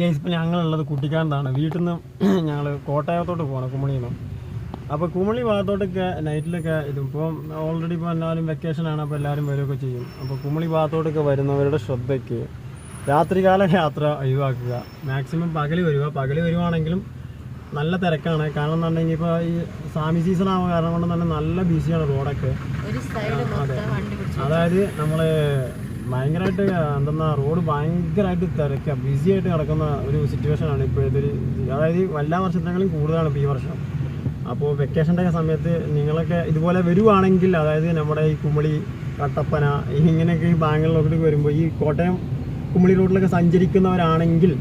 Guys ഇപ്പം ഞങ്ങളുള്ളത് കുട്ടിക്കാനത്താണ് വീട്ടിൽ നിന്ന് ഞങ്ങൾ കോട്ടയത്തോട്ട് പോകണം കുമളിയിൽ നിന്ന് അപ്പോൾ കുമളി ഭാഗത്തോട്ടൊക്കെ നൈറ്റിലൊക്കെ ഇതും. ഇപ്പം ഓൾറെഡി ഇപ്പോൾ എല്ലാവരും വെക്കേഷനാണ് അപ്പോൾ എല്ലാവരും വരികയൊക്കെ ചെയ്യും. അപ്പോൾ കുമളി ഭാഗത്തോട്ടൊക്കെ വരുന്നവരുടെ ശ്രദ്ധയ്ക്ക് രാത്രികാല യാത്ര ഒഴിവാക്കുക. മാക്സിമം പകൽ വരിക. പകൽ വരുവാണെങ്കിലും നല്ല തിരക്കാണ്. കാരണം എന്നുണ്ടെങ്കിൽ ഇപ്പോൾ ഈ സാമി സീസൺ ആവുക കാരണം കൊണ്ട് തന്നെ നല്ല ബിസിയാണ് റോഡൊക്കെ അതായത് നമ്മൾ ഭയങ്കരമായിട്ട് എന്തെന്നാ റോഡ് ഭയങ്കരമായിട്ട് തിരക്കുക ബിസി ആയിട്ട് കിടക്കുന്ന ഒരു സിറ്റുവേഷനാണ് ഇപ്പോഴത്തെ ഒരു. അതായത് എല്ലാ വർഷത്തേക്കാളും കൂടുതലാണ് ഇപ്പോൾ ഈ വർഷം. അപ്പോൾ വെക്കേഷന്റെ ഒക്കെ സമയത്ത് നിങ്ങളൊക്കെ ഇതുപോലെ വരുവാണെങ്കിൽ അതായത് നമ്മുടെ ഈ കുമളി കട്ടപ്പന ഇങ്ങനെയൊക്കെ ഈ ബാങ്കുകളിലൊക്കെ വരുമ്പോൾ ഈ കോട്ടയം കുമളി റോഡിലൊക്കെ സഞ്ചരിക്കുന്നവരാണെങ്കിൽ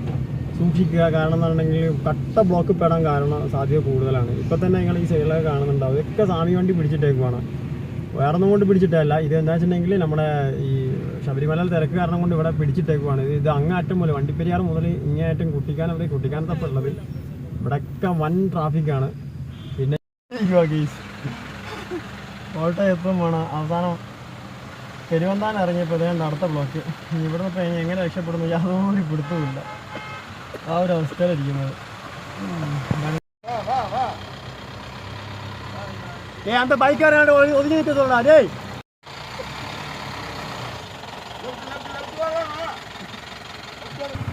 സൂക്ഷിക്കുക. കാരണം എന്നുണ്ടെങ്കിൽ കട്ട ബ്ലോക്ക് പെടാൻ കാരണം സാധ്യത കൂടുതലാണ്. ഇപ്പം തന്നെ നിങ്ങൾ ഈ സൈഡിലൊക്കെ കാണുന്നുണ്ടാവും. ഇതൊക്കെ സാമി വണ്ടി പിടിച്ചിട്ടേക്കുവാണ്. വേറെ ഒന്നും കൊണ്ട് പിടിച്ചിട്ടല്ല. ഇത് എന്താ വെച്ചിട്ടുണ്ടെങ്കിൽ നമ്മുടെ ഈ ശബരിമല തിരക്ക് കാരണം കൊണ്ട് ഇവിടെ പിടിച്ചിട്ടേക്കുവാണ്. ഇത് അങ്ങാറ്റം മുതൽ വണ്ടിപ്പെരിയാർ മുതൽ ഇങ്ങേയറ്റം കുട്ടിക്കാനം വരെ കുട്ടിക്കാനത്തൊക്കെ ഉള്ളത്. ഇവിടെയൊക്കെ വൻ ട്രാഫിക്കാണ് പിന്നെ ഓട്ടോ എപ്പം വേണം. അവസാനം പെരുവന്താൻ ഇറങ്ങിയപ്പോൾ ഇതേ അടുത്ത ബ്ലോക്ക് ഇവിടെ നിന്ന് ഇപ്പം എങ്ങനെ രക്ഷപ്പെടുന്നു? യാതൊരു പിടുത്തവുമില്ല. ആ ഒരു അവസ്ഥയിലിരിക്കുന്നത്. ஏ அந்த பைக்காரன் ஒதுங்கி நிற்க சொல்லா டேய். Thank